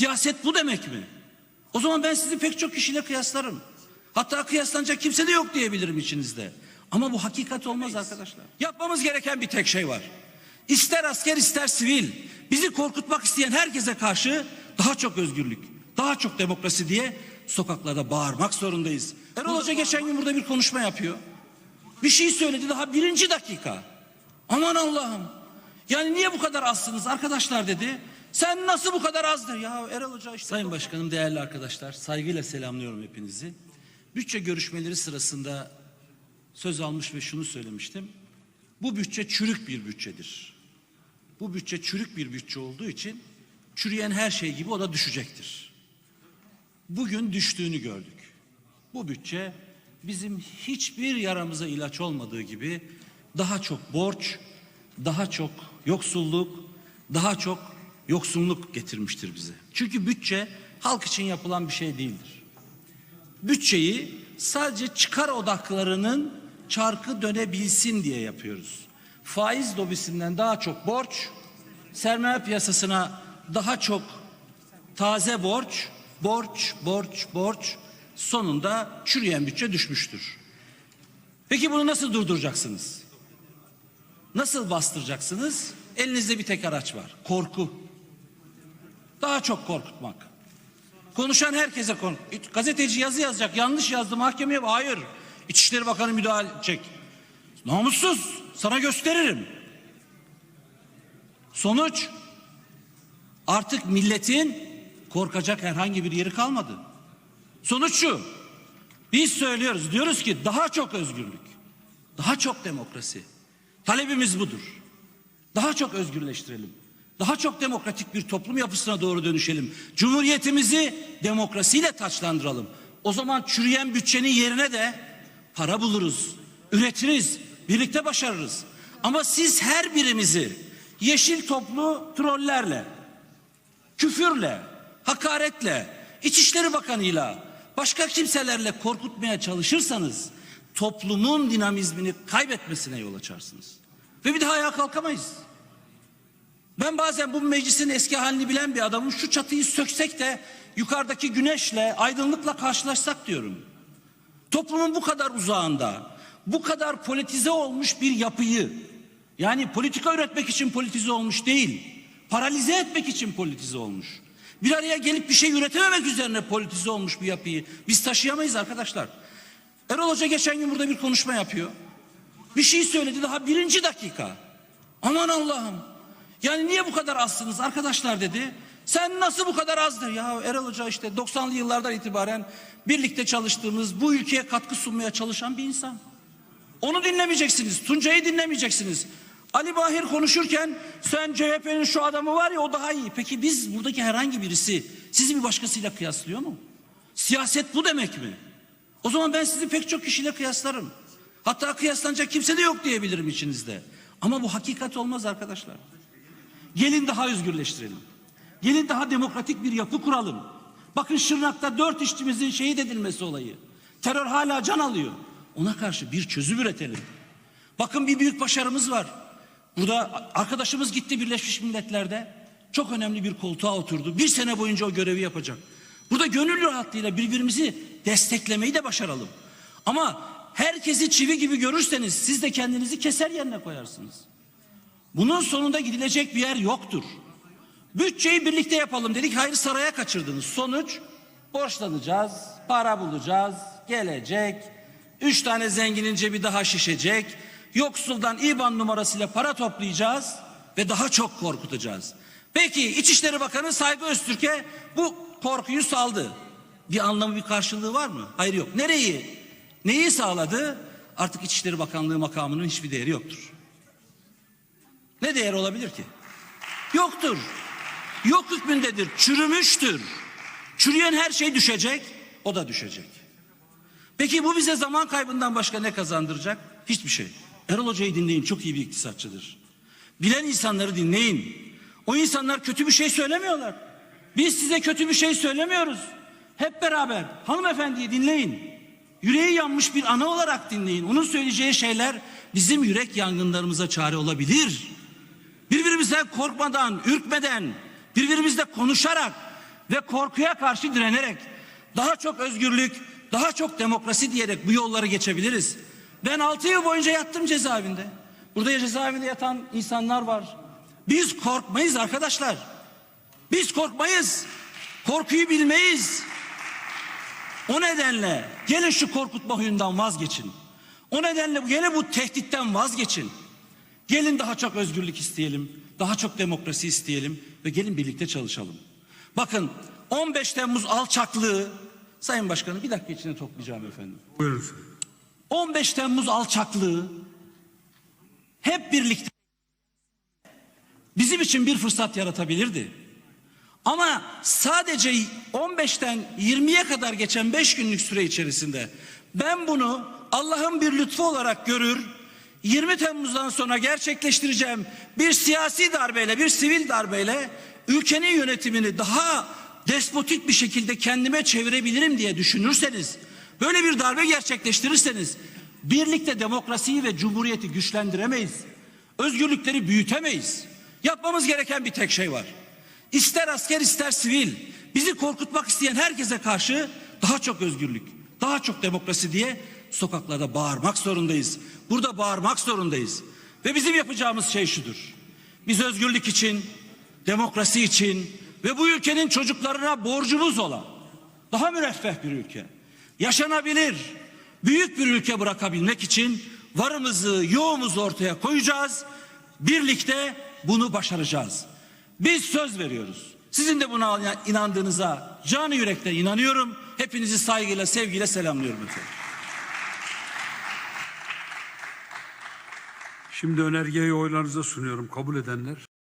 Siyaset bu demek mi? O zaman ben sizi pek çok kişiyle kıyaslarım. Hatta kıyaslanacak kimse de yok diyebilirim içinizde. Ama bu hakikat olmaz arkadaşlar. Yapmamız gereken bir tek şey var. İster asker ister sivil bizi korkutmak isteyen herkese karşı daha çok özgürlük, daha çok demokrasi diye sokaklarda bağırmak zorundayız. Erol Hoca geçen gün burada bir konuşma yapıyor. Bir şey söyledi daha birinci dakika. Aman Allah'ım. Yani niye bu kadar azsınız arkadaşlar dedi. Sen nasıl bu kadar azdır ya Erol Hoca işte. Sayın Başkanım değerli arkadaşlar saygıyla selamlıyorum hepinizi. Bütçe görüşmeleri sırasında söz almış ve şunu söylemiştim. Bu bütçe çürük bir bütçedir. Bu bütçe çürük bir bütçe olduğu için çürüyen her şey gibi o da düşecektir. Bugün düştüğünü gördük. Bu bütçe bizim hiçbir yaramıza ilaç olmadığı gibi daha çok borç, daha çok yoksulluk, daha çok yoksunluk getirmiştir bize. Çünkü bütçe halk için yapılan bir şey değildir. Bütçeyi sadece çıkar odaklarının çarkı dönebilsin diye yapıyoruz. Faiz lobisinden daha çok borç, sermaye piyasasına daha çok taze borç, borç, borç, borç sonunda çürüyen bütçe düşmüştür. Peki bunu nasıl durduracaksınız? Nasıl bastıracaksınız? Elinizde bir tek araç var. Korku. Daha çok korkutmak. Konuşan herkese kork. Gazeteci yazı yazacak. Yanlış yazdı mahkemeye. Hayır. İçişleri Bakanı müdahale edecek. Namussuz. Sana gösteririm. Sonuç artık milletin korkacak herhangi bir yeri kalmadı. Sonuç şu. Biz söylüyoruz. Diyoruz ki daha çok özgürlük. Daha çok demokrasi. Talebimiz budur. Daha çok özgürleştirelim. Daha çok demokratik bir toplum yapısına doğru dönüşelim. Cumhuriyetimizi demokrasiyle taçlandıralım. O zaman çürüyen bütçenin yerine de para buluruz, üretiriz, birlikte başarırız. Ama siz her birimizi yeşil toplu trollerle, küfürle, hakaretle, İçişleri Bakanı'yla, başka kimselerle korkutmaya çalışırsanız toplumun dinamizmini kaybetmesine yol açarsınız. Ve bir daha ayağa kalkamayız. Ben bazen bu meclisin eski halini bilen bir adamım. Şu çatıyı söksek de yukarıdaki güneşle, aydınlıkla karşılaşsak diyorum. Toplumun bu kadar uzağında, bu kadar politize olmuş bir yapıyı, yani politika üretmek için politize olmuş değil, paralize etmek için politize olmuş. Bir araya gelip bir şey üretememek üzerine politize olmuş bir yapıyı biz taşıyamayız arkadaşlar. Erol Hoca geçen gün burada bir konuşma yapıyor. Bir şey söyledi daha birinci dakika. Aman Allah'ım. Yani niye bu kadar azsınız arkadaşlar dedi. Sen nasıl bu kadar azdır ya Erol Hoca işte 90'lı yıllardan itibaren birlikte çalıştığımız bu ülkeye katkı sunmaya çalışan bir insan. Onu dinlemeyeceksiniz. Tuncay'ı dinlemeyeceksiniz. Ali Bahir konuşurken sen CHP'nin şu adamı var ya o daha iyi. Peki biz buradaki herhangi birisi sizi bir başkasıyla kıyaslıyor mu? Siyaset bu demek mi? O zaman ben sizi pek çok kişiyle kıyaslarım. Hatta kıyaslanacak kimse de yok diyebilirim içinizde. Ama bu hakikat olmaz arkadaşlar. Gelin daha özgürleştirelim. Gelin daha demokratik bir yapı kuralım. Bakın Şırnak'ta dört işçimizin şehit edilmesi olayı. Terör hala can alıyor. Ona karşı bir çözüm üretelim. Bakın bir büyük başarımız var. Burada arkadaşımız gitti Birleşmiş Milletler'de. Çok önemli bir koltuğa oturdu. Bir sene boyunca o görevi yapacak. Burada gönül rahatlığıyla birbirimizi desteklemeyi de başaralım. Ama herkesi çivi gibi görürseniz siz de kendinizi keser yerine koyarsınız. Bunun sonunda gidilecek bir yer yoktur. Bütçeyi birlikte yapalım dedik. Hayır saraya kaçırdınız. Sonuç borçlanacağız, para bulacağız, gelecek. Üç tane zenginin cebi daha şişecek. Yoksuldan IBAN numarasıyla para toplayacağız ve daha çok korkutacağız. Peki İçişleri Bakanı Saygı Öztürk'e bu korkuyu saldı. Bir anlamı bir karşılığı var mı? Hayır yok. Nereyi? Neyi sağladı? Artık İçişleri Bakanlığı makamının hiçbir değeri yoktur. Ne değer olabilir ki? Yoktur. Yok hükmündedir. Çürümüştür. Çürüyen her şey düşecek. O da düşecek. Peki bu bize zaman kaybından başka ne kazandıracak? Hiçbir şey. Erol Hoca'yı dinleyin. Çok iyi bir iktisatçıdır. Bilen insanları dinleyin. O insanlar kötü bir şey söylemiyorlar. Biz size kötü bir şey söylemiyoruz. Hep beraber hanımefendiyi dinleyin. Yüreği yanmış bir ana olarak dinleyin. Onun söyleyeceği şeyler bizim yürek yangınlarımıza çare olabilir. Birbirimizden korkmadan, ürkmeden, birbirimizle konuşarak ve korkuya karşı direnerek daha çok özgürlük, daha çok demokrasi diyerek bu yolları geçebiliriz. Ben 6 yıl boyunca yattım cezaevinde. Burada cezaevinde yatan insanlar var. Biz korkmayız arkadaşlar. Biz korkmayız. Korkuyu bilmeyiz. O nedenle gelin şu korkutma huyundan vazgeçin. O nedenle gelin bu tehditten vazgeçin. Gelin daha çok özgürlük isteyelim. Daha çok demokrasi isteyelim ve gelin birlikte çalışalım. Bakın 15 Temmuz alçaklığı Sayın Başkanım bir dakika içinde toplayacağım efendim. Buyurun. 15 Temmuz alçaklığı hep birlikte bizim için bir fırsat yaratabilirdi. Ama sadece 15'ten 20'ye kadar geçen 5 günlük süre içerisinde ben bunu Allah'ın bir lütfu olarak görür, 20 Temmuz'dan sonra gerçekleştireceğim bir siyasi darbeyle, bir sivil darbeyle ülkenin yönetimini daha despotik bir şekilde kendime çevirebilirim diye düşünürseniz, böyle bir darbe gerçekleştirirseniz birlikte demokrasiyi ve cumhuriyeti güçlendiremeyiz. Özgürlükleri büyütemeyiz. Yapmamız gereken bir tek şey var. İster asker ister sivil bizi korkutmak isteyen herkese karşı daha çok özgürlük, daha çok demokrasi diye sokaklarda bağırmak zorundayız. Burada bağırmak zorundayız. Ve bizim yapacağımız şey şudur. Biz özgürlük için, demokrasi için ve bu ülkenin çocuklarına borcumuz olan daha müreffeh bir ülke, yaşanabilir, büyük bir ülke bırakabilmek için varımızı, yoğumuzu ortaya koyacağız. Birlikte bunu başaracağız. Biz söz veriyoruz. Sizin de buna inandığınıza canı yürekten inanıyorum. Hepinizi saygıyla, sevgiyle selamlıyorum efendim. Şimdi önergeyi oylarınıza sunuyorum. Kabul edenler.